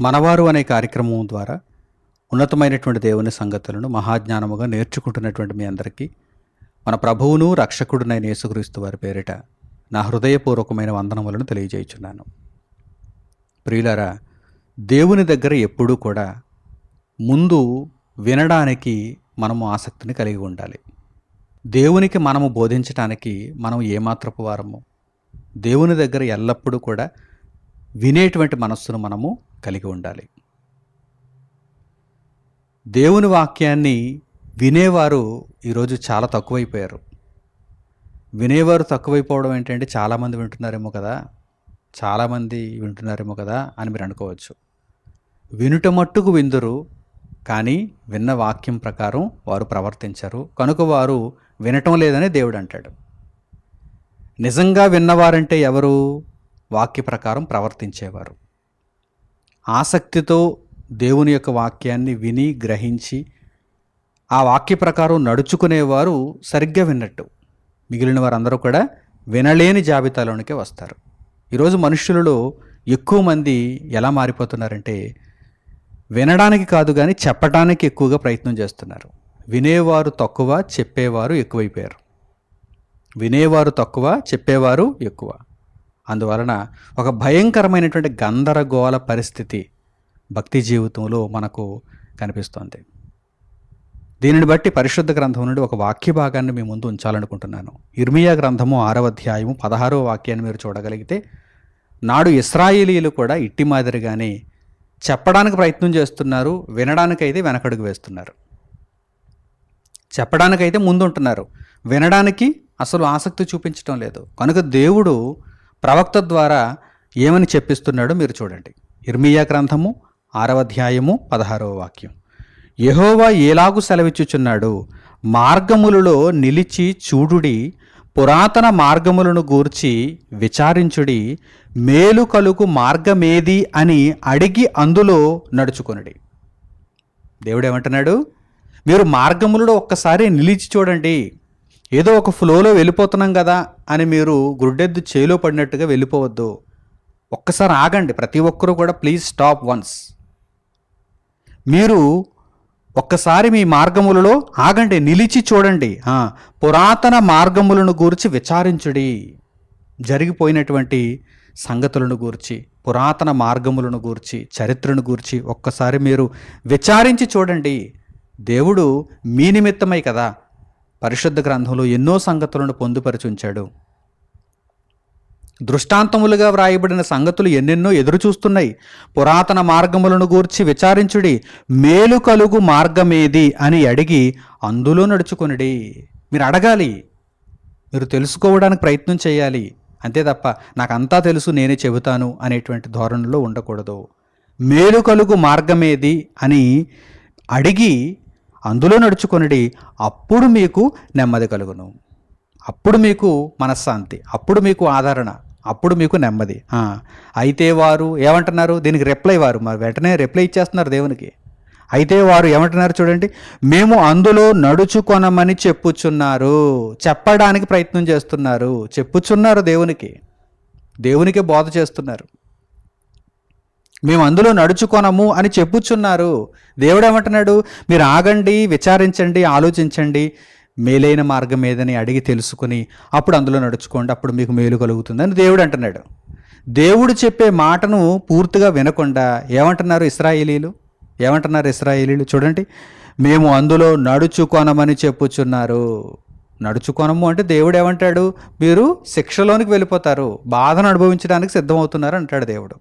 మనవారు అనే కార్యక్రమం ద్వారా ఉన్నతమైనటువంటి దేవుని సంగతులను మహాజ్ఞానముగా నేర్చుకుంటున్నటువంటి మీ అందరికీ మన ప్రభువును రక్షకుడునైన యేసుక్రీస్తు వారి పేరిట నా హృదయపూర్వకమైన వందనములను తెలియజేయుచున్నాను. ప్రియులారా దేవుని దగ్గర ఎప్పుడూ కూడా ముందు వినడానికి మనము ఆసక్తిని కలిగి ఉండాలి. దేవునికి మనము బోధించటానికి మనం ఏమాత్రపు వారము? దేవుని దగ్గర ఎల్లప్పుడూ కూడా వినేటువంటి మనస్సును మనము కలిగి ఉండాలి. దేవుని వాక్యాన్ని వినేవారు ఈరోజు చాలా తక్కువైపోయారు. వినేవారు తక్కువైపోవడం ఏంటంటే చాలామంది వింటున్నారేమో కదా చాలామంది వింటున్నారేమో కదా అని మీరు అనుకోవచ్చు. వినుట మట్టుకు విందురు కానీ విన్న వాక్యం ప్రకారం వారు ప్రవర్తించరు. కనుక వారు వినటం లేదని దేవుడు అంటాడు. నిజంగా విన్నవారంటే ఎవరు? వాక్య ప్రకారం ప్రవర్తించేవారు. ఆసక్తితో దేవుని యొక్క వాక్యాన్ని విని గ్రహించి ఆ వాక్య ప్రకారం నడుచుకునేవారు సరిగ్గా విన్నట్టు. మిగిలిన వారందరూ కూడా వినలేని జాబితాలోనికే వస్తారు. ఈరోజు మనుషులలో ఎక్కువ మంది ఎలా మారిపోతున్నారంటే వినడానికి కాదు కానీ చెప్పడానికి ఎక్కువగా ప్రయత్నం చేస్తున్నారు. వినేవారు తక్కువ చెప్పేవారు ఎక్కువైపోయారు. వినేవారు తక్కువ చెప్పేవారు ఎక్కువ. అందువలన ఒక భయంకరమైనటువంటి గందరగోళ పరిస్థితి భక్తి జీవితంలో మనకు కనిపిస్తోంది. దీనిని బట్టి పరిశుద్ధ గ్రంథం నుండి ఒక వాక్య భాగాన్ని మీ ముందు ఉంచాలనుకుంటున్నాను. ఇర్మియా గ్రంథము ఆరవ అధ్యాయము పదహారవ వాక్యాన్ని మీరు చూడగలిగితే నాడు ఇస్రాయేలీలు కూడా ఇట్టి మాదిరిగానే చెప్పడానికి ప్రయత్నం చేస్తున్నారు వినడానికైతే వెనకడుగు వేస్తున్నారు. చెప్పడానికైతే ముందుంటున్నారు. వినడానికి అసలు ఆసక్తి చూపించడం లేదు. కనుక దేవుడు ప్రవక్త ద్వారా ఏమని చెప్పిస్తున్నాడో మీరు చూడండి. ఇర్మియా గ్రంథము ఆరవ అధ్యాయము పదహారవ వాక్యం. యహోవా ఏలాగు సెలవిచ్చుచున్నాడు? మార్గములలో నిలిచి చూడుడి పురాతన మార్గములను గూర్చి విచారించుడి మేలు కలుగు మార్గమేది అని అడిగి అందులో నడుచుకొనుడి. దేవుడు ఏమంటున్నాడు మీరు మార్గములలో ఒక్కసారి నిలిచి చూడండి. ఏదో ఒక ఫ్లోలో వెళ్ళిపోతున్నాం కదా అని మీరు గుడ్డెద్దు చేలో పడినట్టుగా వెళ్ళిపోవద్దు. ఒక్కసారి ఆగండి. ప్రతి ఒక్కరూ కూడా ప్లీజ్ స్టాప్ వన్స్ మీరు ఒక్కసారి మీ మార్గములలో ఆగండి. నిలిచి చూడండి. పురాతన మార్గములను గూర్చి విచారించుడి. జరిగిపోయినటువంటి సంగతులను గూర్చి పురాతన మార్గములను గూర్చి చరిత్రను గూర్చి ఒక్కసారి మీరు విచారించి చూడండి. దేవుడు మీ నిమిత్తమై కదా. పరిశుద్ధ గ్రంథంలో ఎన్నో సంగతులను పొందుపరచుంచాడు. దృష్టాంతములుగా వ్రాయబడిన సంగతులు ఎన్నెన్నో ఎదురుచూస్తున్నాయి. పురాతన మార్గములను గూర్చి విచారించుడి మేలు కలుగు మార్గమేది అని అడిగి అందులో నడుచుకొనిడి. మీరు అడగాలి. మీరు తెలుసుకోవడానికి ప్రయత్నం చేయాలి. అంతే తప్ప నాకంతా తెలుసు నేనే చెబుతాను అనేటువంటి ధోరణిలో ఉండకూడదు. మేలు కలుగు మార్గమేది అని అడిగి అందులో నడుచుకొనిడి అప్పుడు మీకు నెమ్మది కలుగును. అప్పుడు మీకు మనశ్శాంతి అప్పుడు మీకు ఆదరణ అప్పుడు మీకు నెమ్మది. అయితే వారు ఏమంటున్నారు? దీనికి రిప్లై వారు. మరి వెంటనే రిప్లై ఇచ్చేస్తున్నారు దేవునికి. అయితే వారు ఏమంటున్నారు చూడండి? మేము అందులో నడుచుకొనమని చెప్పుచున్నారు. చెప్పడానికి ప్రయత్నం చేస్తున్నారు. చెప్పుచున్నారు దేవునికి. దేవునికి బోధ చేస్తున్నారు. మేము అందులో నడుచుకొనము అని చెప్పుచున్నారు. దేవుడు ఏమంటున్నాడు మీరు ఆగండి విచారించండి ఆలోచించండి. మేలైన మార్గం ఏదని అడిగి తెలుసుకుని అప్పుడు అందులో నడుచుకోండి అప్పుడు మీకు మేలు కలుగుతుందని దేవుడు అంటున్నాడు దేవుడు చెప్పే మాటను పూర్తిగా వినకుండా ఏమంటున్నారు ఇస్రాయేలీలు? ఏమంటున్నారు ఇస్రాయేలీలు? చూడండి. మేము అందులో నడుచుకోనమని చెప్పుచున్నారు. నడుచుకోనము అంటే దేవుడు ఏమంటాడు మీరు శిక్షలోనికి వెళ్ళిపోతారు. బాధను అనుభవించడానికి సిద్ధమవుతున్నారు అంటాడు దేవుడు.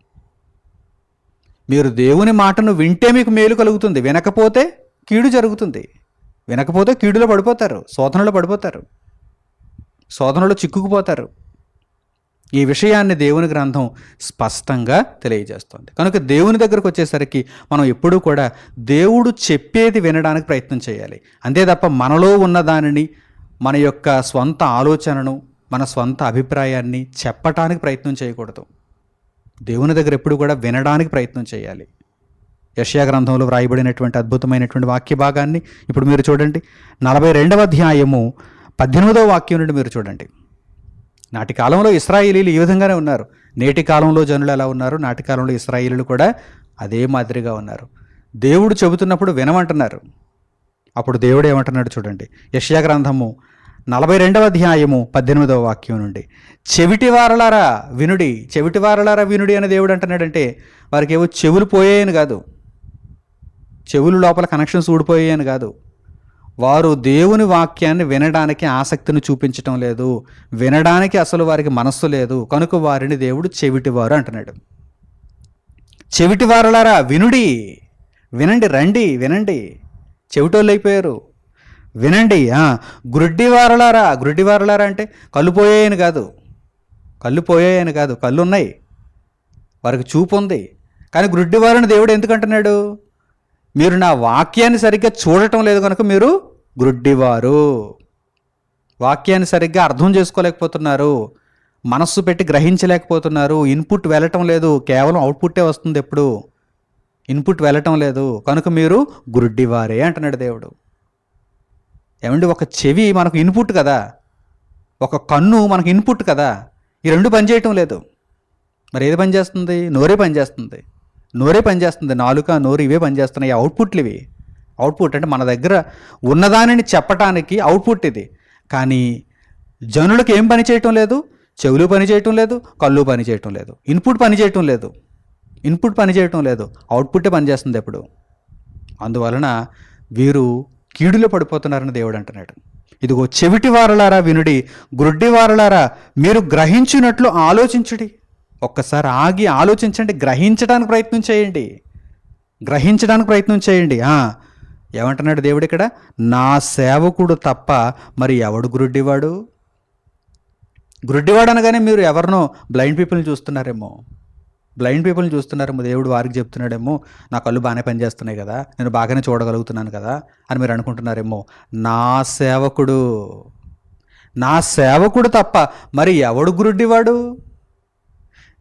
మీరు దేవుని మాటను వింటే మీకు మేలు కలుగుతుంది. వినకపోతే కీడు జరుగుతుంది. వినకపోతే కీడులో పడిపోతారు. శోధనలో పడిపోతారు. శోధనలో చిక్కుకుపోతారు. ఈ విషయాన్ని దేవుని గ్రంథం స్పష్టంగా తెలియజేస్తుంది. కనుక దేవుని దగ్గరకు వచ్చేసరికి మనం ఎప్పుడూ కూడా దేవుడు చెప్పేది వినడానికి ప్రయత్నం చేయాలి. అంతే తప్ప మనలో ఉన్న దానిని మన యొక్క స్వంత ఆలోచనను మన స్వంత అభిప్రాయాన్ని చెప్పటానికి ప్రయత్నం చేయకూడదు. దేవుని దగ్గర ఎప్పుడు కూడా వినడానికి ప్రయత్నం చేయాలి. యష్యా గ్రంథంలో వ్రాయబడినటువంటి అద్భుతమైనటువంటి వాక్య భాగాన్ని ఇప్పుడు మీరు చూడండి. నలభై రెండవ అధ్యాయము పద్దెనిమిదవ వాక్యం నుండి మీరు చూడండి. నాటి కాలంలో ఇస్రాయిలీలు ఈ విధంగానే ఉన్నారు. నేటి కాలంలో జనులు ఎలా ఉన్నారు? నాటి కాలంలో ఇస్రాయిలీలు కూడా అదే మాదిరిగా ఉన్నారు. దేవుడు చెబుతున్నప్పుడు వినమంటున్నారు. అప్పుడు దేవుడు ఏమంటున్నాడు చూడండి. యష్యా గ్రంథము నలభై రెండవ అధ్యాయము పద్దెనిమిదవ వాక్యం నుండి. చెవిటి వారలారా వినుడి చెవిటి వారలారా వినుడి అని దేవుడు అంటున్నాడంటే వారికి ఏవో చెవులు పోయాయని కాదు. చెవులు లోపల కనెక్షన్స్ ఊడిపోయాయని కాదు. వారు దేవుని వాక్యాన్ని వినడానికి ఆసక్తిని చూపించటం లేదు. వినడానికి అసలు వారికి మనస్సు లేదు. కనుక వారిని దేవుడు చెవిటివారు అంటున్నాడు. చెవిటి వారలారా వినుడి వినండి రండి వినండి. చెవిటోళ్ళు అయిపోయారు. వినండి గురుడ్డివారలారా గురుడ్డివారలారా అంటే కళ్ళు పోయాయని కాదు కళ్ళు పోయాయని కాదు కళ్ళు ఉన్నాయి వారికి చూపు ఉంది. కానీ గురుడ్డివారని దేవుడు ఎందుకంటున్నాడు? మీరు నా వాక్యాన్ని సరిగ్గా చూడటం లేదు కనుక మీరు గురుడ్డివారు వాక్యాన్ని సరిగ్గా అర్థం చేసుకోలేకపోతున్నారు మనస్సు పెట్టి గ్రహించలేకపోతున్నారు ఇన్పుట్ వెళ్ళటం లేదు కేవలం అవుట్పుట్టే వస్తుంది ఎప్పుడు? ఇన్పుట్ వెళ్ళటం లేదు కనుక మీరు గురుడ్డివారే అంటున్నాడు దేవుడు. ఏమండి ఒక చెవి మనకు ఇన్పుట్ కదా? ఒక కన్ను మనకు ఇన్పుట్ కదా? ఈ రెండు పనిచేయటం లేదు. మరి ఏది పనిచేస్తుంది నోరే పనిచేస్తుంది నోరే పనిచేస్తుంది నాలుక నోరు ఇవే పనిచేస్తున్నాయి అవుట్పుట్లు ఇవి. అవుట్పుట్ అంటే మన దగ్గర ఉన్నదానిని చెప్పటానికి అవుట్పుట్ ఇది. కానీ జనులకు ఏం పని చేయటం లేదు? చెవులు పని చేయటం లేదు. కళ్ళు పని చేయటం లేదు. ఇన్పుట్ పని చేయటం లేదు. ఇన్పుట్ పని చేయటం లేదు. అవుట్పుట్టే పనిచేస్తుంది ఎప్పుడు? అందువలన వీరు కీడులో పడిపోతున్నారని దేవుడు అంటున్నాడు. ఇదిగో చెవిటి వారలారా వినుడి గ్రుడ్డి వారలారా మీరు గ్రహించినట్లు ఆలోచించుడి. ఒక్కసారి ఆగి ఆలోచించండి గ్రహించడానికి ప్రయత్నం చేయండి. గ్రహించడానికి ప్రయత్నం చేయండి. ఏమంటున్నాడు దేవుడు ఇక్కడ? నా సేవకుడు తప్ప మరి ఎవడు గురుడ్డివాడు? గురుడ్డివాడు అనగానే మీరు ఎవరినో బ్లైండ్ పీపుల్ని చూస్తున్నారేమో. బ్లైండ్ పీపుల్ని చూస్తున్నారేమో దేవుడు వారికి చెప్తున్నాడేమో నా కళ్ళు బాగానే పనిచేస్తున్నాయి కదా నేను బాగానే చూడగలుగుతున్నాను కదా అని మీరు అనుకుంటున్నారేమో. నా సేవకుడు నా సేవకుడు తప్ప మరి ఎవడు గురుడ్డివాడు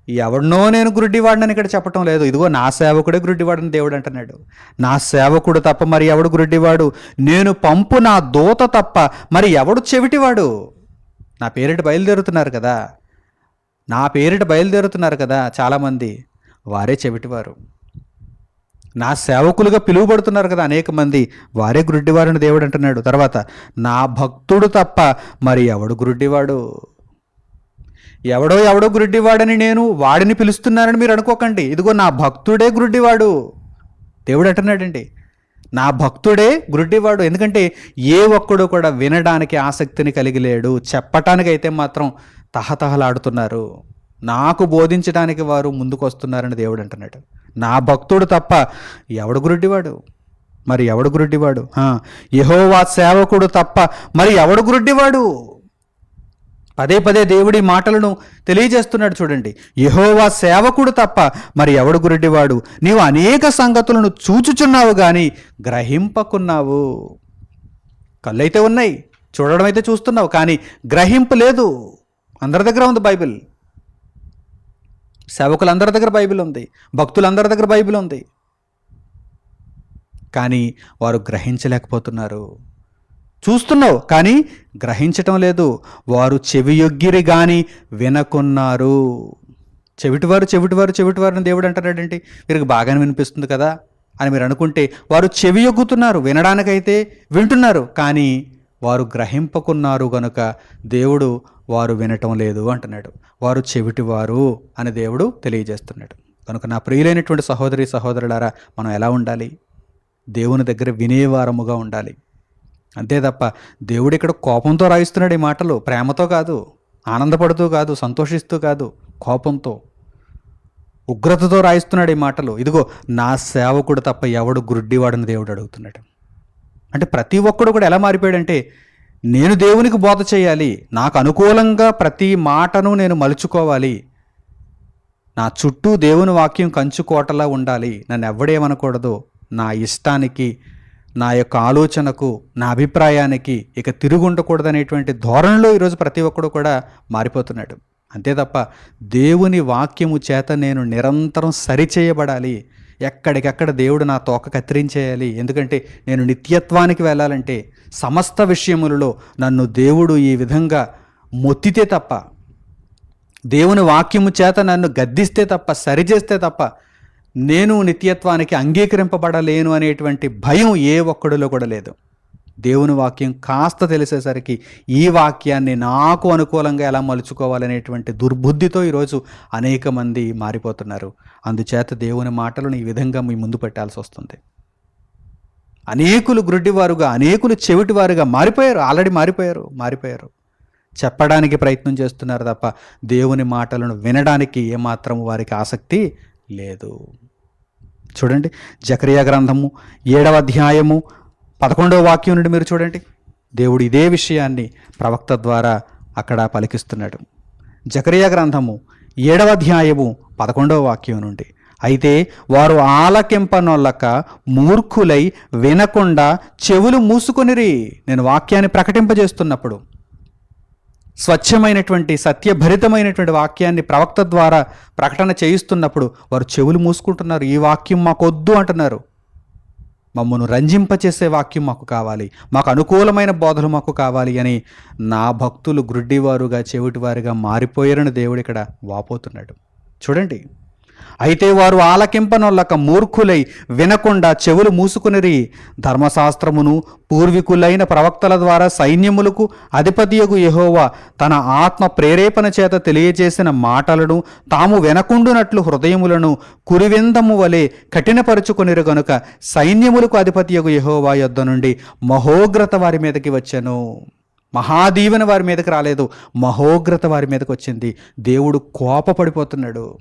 ఎవడనో నేను గురుడ్డివాడినని ఇక్కడ చెప్పటం లేదు. ఇదిగో నా సేవకుడే గురుడ్డివాడని దేవుడు అంటున్నాడు. నా సేవకుడు తప్ప మరి ఎవడు గురుడ్డివాడు నేను పంపు నా దూత తప్ప మరి ఎవడు చెవిటివాడు? నా పేరిట? బయలుదేరుతున్నారు కదా. నా పేరిట బయలుదేరుతున్నారు కదా చాలామంది. వారే చెవిటివారు. నా సేవకులుగా పిలువబడుతున్నారు కదా అనేక మంది. వారే గురుడ్డివారని దేవుడు అంటున్నాడు. తర్వాత నా భక్తుడు తప్ప మరి ఎవడు గురుడ్డివాడు? ఎవడో ఎవడో గురుడ్డివాడని నేను వాడిని పిలుస్తున్నానని మీరు అనుకోకండి. ఇదిగో నా భక్తుడే గురుడ్డివాడు. దేవుడు అంటున్నాడండి నా భక్తుడే గురుడ్డివాడు. ఎందుకంటే ఏ ఒక్కడు కూడా వినడానికి ఆసక్తిని కలిగి లేడు. చెప్పటానికైతే మాత్రం తహతహలాడుతున్నారు. నాకు బోధించడానికి వారు ముందుకు వస్తున్నారని దేవుడు అంటున్నాడు. నా భక్తుడు తప్ప ఎవడు గురుడ్డివాడు? మరి ఎవడు గురుడ్డివాడు? యహోవా సేవకుడు తప్ప మరి ఎవడు గురుడ్డివాడు? పదే పదే దేవుడి మాటలను తెలియజేస్తున్నాడు చూడండి. యహోవా సేవకుడు తప్ప మరి ఎవడు గురుడ్డివాడు? నీవు అనేక సంగతులను చూచుచున్నావు కానీ గ్రహింపకున్నావు. కళ్ళైతే ఉన్నాయి చూడడం అయితే చూస్తున్నావు కానీ గ్రహింపు లేదు. అందరి దగ్గర ఉంది బైబిల్. సేవకులందరి దగ్గర బైబిల్ ఉంది. భక్తులందరి దగ్గర బైబిల్ ఉంది. కానీ వారు గ్రహించలేకపోతున్నారు. చూస్తున్నావు కానీ గ్రహించటం లేదు. వారు చెవియొగ్గిరి కానీ వినకున్నారు. చెవిటివారు చెవిటివారు చెవిటివారిని దేవుడు అంటారేంటి వీరికి బాగానే వినిపిస్తుంది కదా అని మీరు అనుకుంటే వారు చెవియొగ్గుతున్నారు వినడానికైతే వింటున్నారు కానీ వారు గ్రహింపకున్నారు కనుక దేవుడు వారు వినటం లేదు అంటున్నాడు. వారు చెవిటివారు అని దేవుడు తెలియజేస్తున్నాడు. కనుక నా ప్రియులైనటువంటి సహోదరి సహోదరులారా మనం ఎలా ఉండాలి? దేవుని దగ్గర వినేవారముగా ఉండాలి. అంతే తప్ప దేవుడు ఇక్కడ కోపంతో రాయిస్తున్నాడు ఈ మాటలు. ప్రేమతో కాదు ఆనందపడుతూ కాదు సంతోషిస్తూ కాదు కోపంతో ఉగ్రతతో రాయిస్తున్నాడు ఈ మాటలు. ఇదిగో నా సేవకుడు తప్ప ఎవడు గుడ్డివాడని దేవుడు అడుగుతున్నాడు. అంటే ప్రతి ఒక్కడు కూడా ఎలా మారిపోయాడంటే నేను దేవునికి బోధ చేయాలి. నాకు అనుకూలంగా ప్రతి మాటను నేను మలుచుకోవాలి. నా చుట్టూ దేవుని వాక్యం కంచుకోటలా ఉండాలి. నన్ను ఎవడేమనకూడదు. నా ఇష్టానికి నా యొక్క ఆలోచనకు నా అభిప్రాయానికి ఇక తిరుగుండకూడదనేటువంటి ధోరణిలో ఈరోజు ప్రతి ఒక్కడు కూడా మారిపోతున్నాడు. అంతే తప్ప దేవుని వాక్యము చేత నేను నిరంతరం సరిచేయబడాలి ఎక్కడికెక్కడ దేవుడు నా తోక కత్తిరించేయాలి? ఎందుకంటే నేను నిత్యత్వానికి వెళ్ళాలంటే సమస్త విషయములలో నన్ను దేవుడు ఈ విధంగా మొత్తితే తప్ప దేవుని వాక్యము చేత నన్ను గద్దిస్తే తప్ప సరిచేస్తే తప్ప నేను నిత్యత్వానికి అంగీకరింపబడలేను అనేటువంటి భయం ఏ ఒక్కడిలో కూడా లేదు. దేవుని వాక్యం కాస్త తెలిసేసరికి ఈ వాక్యాన్ని నాకు అనుకూలంగా ఎలా మలుచుకోవాలనేటువంటి దుర్బుద్ధితో ఈరోజు అనేక మంది మారిపోతున్నారు. అందుచేత దేవుని మాటలను ఈ విధంగా మీ ముందు పెట్టాల్సి వస్తుంది. అనేకులు గ్రుడ్డివారుగా అనేకులు చెవిటివారుగా మారిపోయారు. ఆల్రెడీ మారిపోయారు మారిపోయారు. చెప్పడానికి ప్రయత్నం చేస్తున్నారు తప్ప దేవుని మాటలను వినడానికి ఏమాత్రం వారికి ఆసక్తి లేదు. చూడండి జకరియా గ్రంథము ఏడవ అధ్యాయము పదకొండవ వాక్యం నుండి మీరు చూడండి. దేవుడు ఇదే విషయాన్ని ప్రవక్త ద్వారా అక్కడ పలికిస్తున్నాడు. జకరియా గ్రంథము ఏడవ అధ్యాయము పదకొండవ వాక్యం నుండి. అయితే వారు ఆలకింపనొల్లక మూర్ఖులై వినకుండా చెవులు మూసుకొనిరి. నేను వాక్యాన్ని ప్రకటింపజేస్తున్నప్పుడు స్వచ్ఛమైనటువంటి సత్యభరితమైనటువంటి వాక్యాన్ని ప్రవక్త ద్వారా ప్రకటన చేయిస్తున్నప్పుడు వారు చెవులు మూసుకుంటున్నారు. ఈ వాక్యం మాకొద్దు అంటున్నారు. మమ్మను రంజింపచేసే వాక్యం మాకు కావాలి. మాకు అనుకూలమైన బోధలు మాకు కావాలి అని నా భక్తులు గ్రుడ్డివారుగా చెవిటివారుగా మారిపోయారని దేవుడు ఇక్కడ వాపోతున్నాడు. చూడండి. అయితే వారు ఆలకింపనొల్లక మూర్ఖులై వినకుండా చెవులు మూసుకునిరి. ధర్మశాస్త్రమును పూర్వీకులైన ప్రవక్తల ద్వారా సైన్యములకు అధిపతియగు యహోవా తన ఆత్మ ప్రేరేపణ చేత తెలియజేసిన మాటలను తాము వెనకుండునట్లు హృదయములను కురివిందము వలె కఠినపరుచుకునిరు గనుక సైన్యములకు అధిపతియగు యహోవా యొద్ద నుండి మహోగ్రత వారి మీదకి వచ్చెను. మహాదీవెన వారి మీదకి రాలేదు. మహోగ్రత వారి మీదకి వచ్చింది దేవుడు కోపపడిపోతున్నాడు.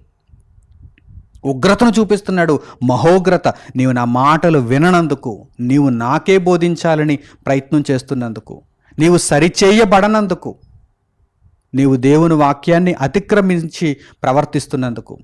ఉగ్రతను చూపిస్తున్నాడు. మహోగ్రత నీవు నా మాటలు విననందుకు నీవు నాకే బోధించాలని ప్రయత్నం చేస్తున్నందుకు నీవు సరిచేయబడనందుకు నీవు దేవుని వాక్యాన్ని అతిక్రమించి ప్రవర్తిస్తున్నందుకు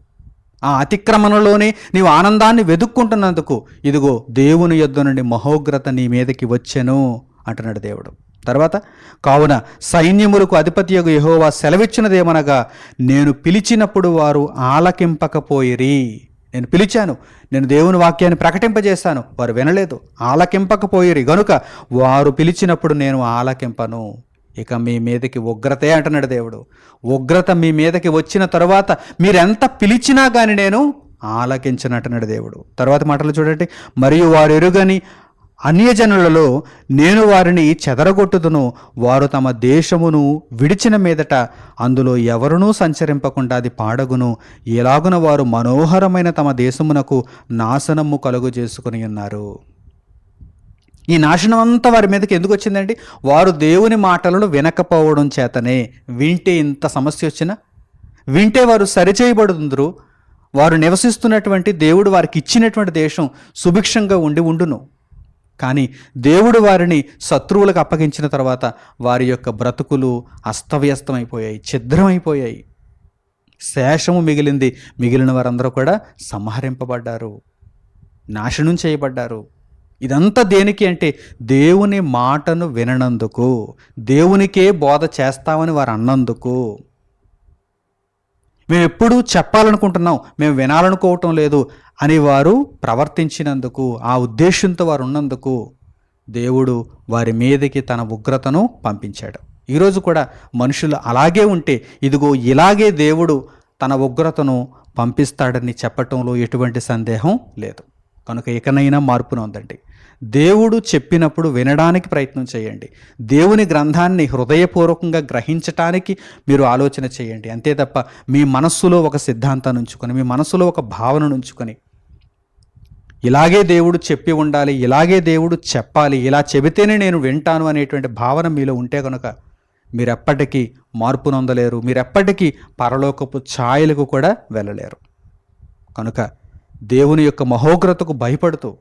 ఆ అతిక్రమణలోనే నీవు ఆనందాన్ని వెతుక్కుంటున్నందుకు ఇదిగో దేవుని యొద్ద నుండి మహోగ్రత నీ మీదకి వచ్చెను అంటున్నాడు దేవుడు. తర్వాత కావున సైన్యములకు అధిపతియగు యహోవా సెలవిచ్చినదేమనగా నేను పిలిచినప్పుడు వారు ఆలకింపకపోయిరి. నేను పిలిచాను నేను దేవుని వాక్యాన్ని ప్రకటింపజేశాను వారు వినలేదు ఆలకింపకపోయిరి. గనుక వారు పిలిచినప్పుడు నేను ఆలకింపను. ఇక మీ మీదకి ఉగ్రతే అంటున్నాడు దేవుడు. ఉగ్రత మీ మీదకి వచ్చిన తరువాత మీరెంత పిలిచినా కానీ నేను ఆలకించనంటున్నాడు దేవుడు. తర్వాత మాటలు చూడండి. మరియు వారు ఎరుగని అన్యజనులలో నేను వారిని చెదరగొట్టుదును. వారు తమ దేశమును విడిచిన మీదట అందులో ఎవరునూ సంచరింపకుండా అది పాడగును. ఎలాగున వారు మనోహరమైన తమ దేశమునకు నాశనము కలుగు చేసుకుని ఉన్నారు. ఈ నాశనం అంతా వారి మీదకి ఎందుకు వచ్చిందండి? వారు దేవుని మాటలను వినకపోవడం చేతనే వింటే ఇంత సమస్య వచ్చినా? వింటే వారు సరిచేయబడుతుందరు వారు నివసిస్తున్నటువంటి దేవుడు వారికి ఇచ్చినటువంటి దేశం సుభిక్షంగా ఉండి ఉండును. కానీ దేవుడు వారిని శత్రువులకు అప్పగించిన తర్వాత వారి యొక్క బ్రతుకులు అస్తవ్యస్తమైపోయాయి ఛిద్రమైపోయాయి. శేషము మిగిలింది మిగిలిన వారందరూ కూడా సంహరింపబడ్డారు నాశనం చేయబడ్డారు. ఇదంతా దేనికి అంటే దేవుని మాటను విననందుకు దేవునికే బోధ చేస్తామని వారు అన్నందుకు. మేము ఎప్పుడూ చెప్పాలనుకుంటున్నాం మేము వినాలనుకోవటం లేదు అని వారు ప్రవర్తించినందుకు ఆ ఉద్దేశంతో వారు ఉన్నందుకు దేవుడు వారి మీదకి తన ఉగ్రతను పంపించాడు. ఈరోజు కూడా మనుషులు అలాగే ఉంటే ఇదిగో ఇలాగే దేవుడు తన ఉగ్రతను పంపిస్తాడని చెప్పటంలో ఎటువంటి సందేహం లేదు. కనుక ఇకనైనా మార్పును ఉందండి దేవుడు చెప్పినప్పుడు వినడానికి ప్రయత్నం చేయండి. దేవుని గ్రంథాన్ని హృదయపూర్వకంగా గ్రహించటానికి మీరు ఆలోచన చేయండి. అంతే తప్ప మీ మనస్సులో ఒక సిద్ధాంతాన్ని ఉంచుకొని మీ మనస్సులో ఒక భావనను ఉంచుకొని ఇలాగే దేవుడు చెప్పి ఉండాలి ఇలాగే దేవుడు చెప్పాలి ఇలా చెబితేనే నేను వింటాను అనేటువంటి భావన మీలో ఉంటే కనుక మీరెప్పటికీ మార్పు నొందలేరు. మీరెప్పటికీ పరలోకపు ఛాయలకు కూడా వెళ్ళలేరు. కనుక దేవుని యొక్క మహోగ్రతకు భయపడుతూ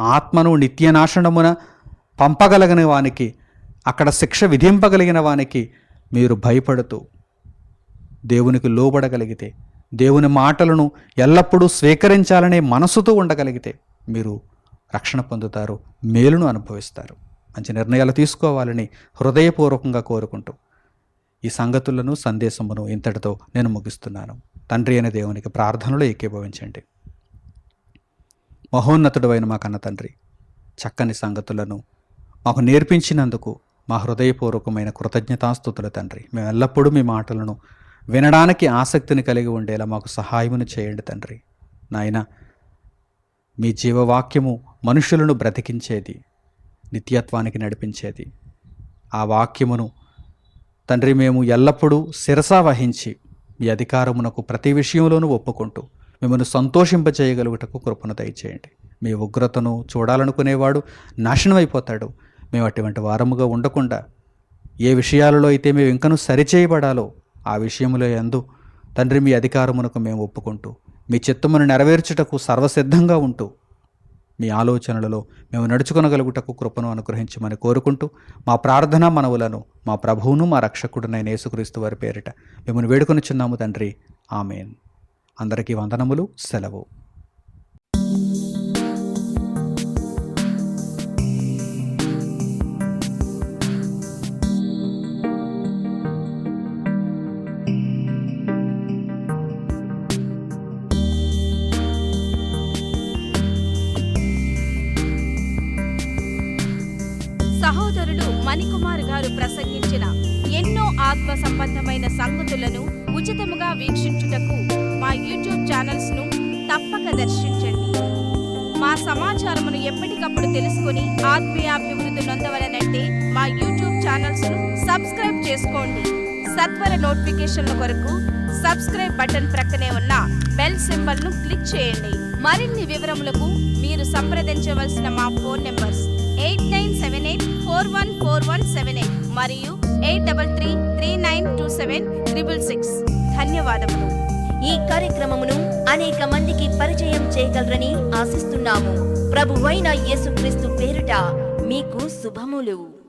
ఆత్మను నిత్యనాశనమున పంపగలిగిన వానికి అక్కడ శిక్ష విధింపగలిగిన వానికి మీరు భయపడుతూ దేవునికి లోబడగలిగితే దేవుని మాటలను ఎల్లప్పుడూ స్వీకరించాలనే మనసుతో ఉండగలిగితే మీరు రక్షణ పొందుతారు మేలును అనుభవిస్తారు. మంచి నిర్ణయాలు తీసుకోవాలని హృదయపూర్వకంగా కోరుకుంటూ ఈ సంగతులను సందేశమును ఇంతటితో నేను ముగిస్తున్నాను. తండ్రి అనే దేవునికి ప్రార్థనలో ఏకీభవించండి. మహోన్నతుడు అయిన మా కన్న తండ్రి చక్కని సంగతులను మాకు నేర్పించినందుకు మా హృదయపూర్వకమైన కృతజ్ఞతాస్థుతులు తండ్రి. మేము ఎల్లప్పుడూ మీ మాటలను వినడానికి ఆసక్తిని కలిగి ఉండేలా మాకు సహాయమును చేయండి తండ్రి. నాయన మీ జీవవాక్యము మనుషులను బ్రతికించేది నిత్యత్వానికి నడిపించేది. ఆ వాక్యమును తండ్రి మేము ఎల్లప్పుడూ శిరసా వహించి మీ అధికారమునకు ప్రతి విషయంలోనూ ఒప్పుకుంటూ మిమ్మల్ని సంతోషింపజేయగలుగుటకు కృపను దయచేయండి. మీ ఉగ్రతను చూడాలనుకునేవాడు నాశనం అయిపోతాడు మేము అటువంటి వారముగా ఉండకుండా ఏ విషయాలలో అయితే మేము ఇంకను సరిచేయబడాలో ఆ విషయములో ఎందు తండ్రి మీ అధికారమునకు మేము ఒప్పుకుంటూ మీ చిత్తమును నెరవేర్చుటకు సర్వసిద్ధంగా ఉంటూ మీ ఆలోచనలలో మేము నడుచుకొనగలుగుటకు కృపను అనుగ్రహించమని కోరుకుంటూ మా ప్రార్థన మనవులను మా ప్రభువును మా రక్షకుడునైన యేసుక్రీస్తు వారి పేరిట మిమ్మల్ని వేడుకొనిచున్నాము తండ్రి. ఆమెన్. అందరికీ వందనములు సెలవు. సహోదరులు మణికుమార్ గారు ప్రసంగించిన ఎన్నో ఆత్మ సంబంధమైన సంగతులను ఉచితముగా వీక్షించుటకు దర్శించండి. మా సమాచారమును ఎప్పటికప్పుడు తెలుసుకుని ఆత్మీయాభివృద్ధి నొందవలనంటే మా యూట్యూబ్ ఛానల్స్ను సబ్స్క్రైబ్ చేసుకోండి. సత్వర నోటిఫికేషన్ల కొరకు సబ్స్క్రైబ్ బటన్ ప్రక్కనే ఉన్న బెల్ సింబల్ను క్లిక్ చేయండి. మరిన్ని వివరములకు మీరు సంప్రదించవలసిన మా phone numbers eight nine seven eight four one four one seven eight మరియు eight double three three nine two seven triple six. ధన్యవాదములు. ఈ కార్యక్రమమును అనేక మందికి పరిచయం చేయగలరని ఆశిస్తున్నాము. ప్రభువైన యేసుక్రీస్తు పేరిట మీకు శుభములు.